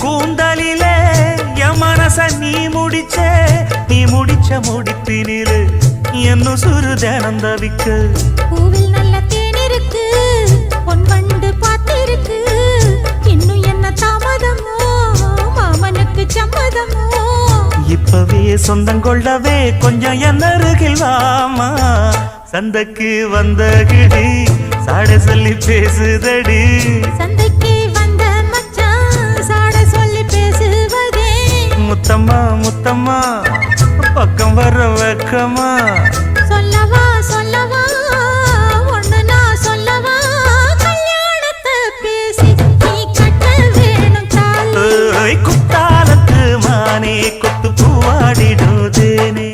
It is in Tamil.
கூந்தலில என் மனச நீ முடிச்ச. நீ முடிச்ச முடிப்பினில் என்னும் சுருதனம் தவிக்க. பூவில் நல்ல தேன் இருக்கு. பொன் வண்டு பார்த்திருக்கு. இன்னும் என்ன தாமதமோ? மாமனுக்கு சம்மதமோ? இப்பவே சொந்தம் கொள்ளவே கொஞ்சம் என் அருகில் வாமா. சந்தைக்கு வந்த கிடி சாட சொல்லி பேசுதடி. சந்தை முத்தம்மா முத்தம்மா பக்கம் வர வெக்கமா? சொல்லவா சொல்லவா? ஒண்ணு நான் சொல்லவா? கல்யாணத்தை பேசி நீ கட்ட வேணும் குத்தாலத்து மானே கொத்து பூவாடிடுதேனே